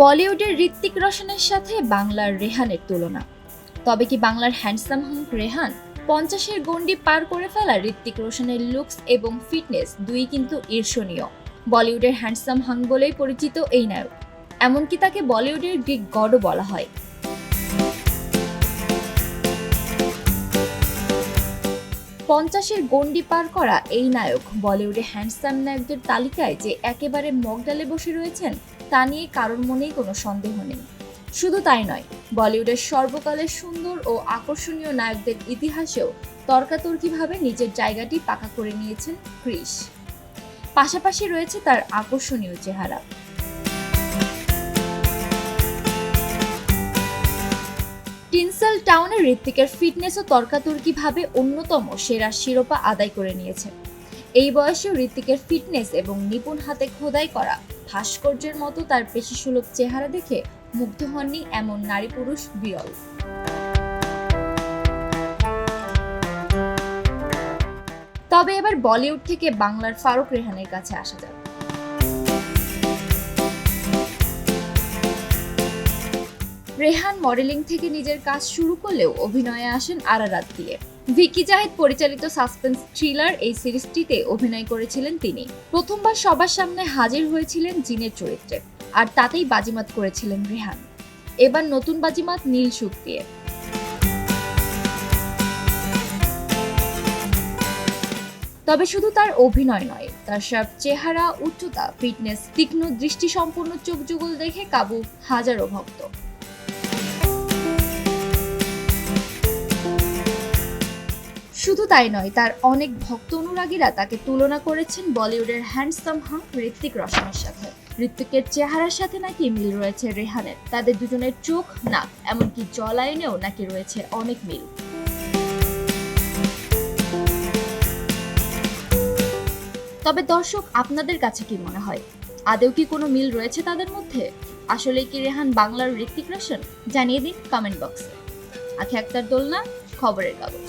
বলিউডের ঋত্বিক রোশনের সাথে বাংলার রেহানের তুলনা। তবে কি বাংলার হ্যান্ডসাম হাঙ্ক রেহান পঞ্চাশের গণ্ডি পার করে ফেলা ঋত্বিক রোশনের লুকস এবং ফিটনেস দুই কিন্তু ঈর্ষণীয়। বলিউডের হ্যান্ডসাম হাং বলেই পরিচিত এই নায়ক। এমনকি তাকে বলিউডের গ্রিক গডও বলা হয়। পঞ্চাশের গণ্ডি পার করা এই নায়ক। বলিউডে হ্যান্ডসাম নায়কদের তালিকায় যে একেবারে মগডালে বসে রয়েছেন, তা নিয়ে কারোর মনেই কোনো সন্দেহ নেই। শুধু তাই নয়, বলিউডের সর্বকালের সুন্দর ও আকর্ষণীয় নায়কদের ইতিহাসেও তর্কাতর্কিভাবে নিজের জায়গাটি পাকা করে নিয়েছেন ক্রিস পাশাপাশি রয়েছে তার আকর্ষণীয় চেহারা। টিনসেল টাউনে ঋত্বিকের ফিটনেস ও তর্কাতর্কিভাবে অন্যতম সেরা শিরোপা আদায় করে নিয়েছে। এই বয়সেও ঋত্বিকের ফিটনেস এবং নিপুণ হাতে খোদাই করা ভাস্কর্যের মতো তার পেশিসুলভ চেহারা দেখে মুগ্ধ হননি এমন নারী পুরুষ বিরল। তবে এবার বলিউড থেকে বাংলার ফারুক রেহানের কাছে আসা যাক। রেহান মডেলিং থেকে নিজের কাজ শুরু করলেও অভিনয়ে আসেন আরারাত দিয়ে। ভিকি জাহিদ পরিচালিত সাসপেন্স থ্রিলার এই সিরিজটিতে অভিনয় করেছিলেন তিনি। প্রথমবার সবার সামনে হাজির হয়েছিলেন জিনের চরিত্রে, আর তাতেই বাজিমাত করেছিলেন রেহান। এবার নতুন বাজিমাত নীল সুখ দিয়ে। তবে শুধু তার অভিনয় নয়, তার সব চেহারা, উচ্চতা, ফিটনেস, তীক্ষ্ণ দৃষ্টিসম্পন্ন চোখ যুগল দেখে কাবু হাজারো ভক্ত। শুধু তাই নয়, তার অনেক ভক্ত অনুরাগীরা তাকে তুলনা করেছেন বলিউডের হ্যান্ডসাম হাঙ্ক ঋত্বিক রোশনের সাথে। ঋত্বিকের চেহারার সাথে নাকি মিল রয়েছে রেহানের। তাদের দুজনের চোখ, নাক, এমনকি জলায়নেও নাকি রয়েছে অনেক মিল। তবে দর্শক, আপনাদের কাছে কি মনে হয়? আদেও কি কোনো মিল রয়েছে তাদের মধ্যে? আসলে কি রেহান বাংলার ঋত্বিক রোশন? জানিয়ে দিন কমেন্ট বক্সে আখি আক্তার দোলনা, খবরের কাগজ।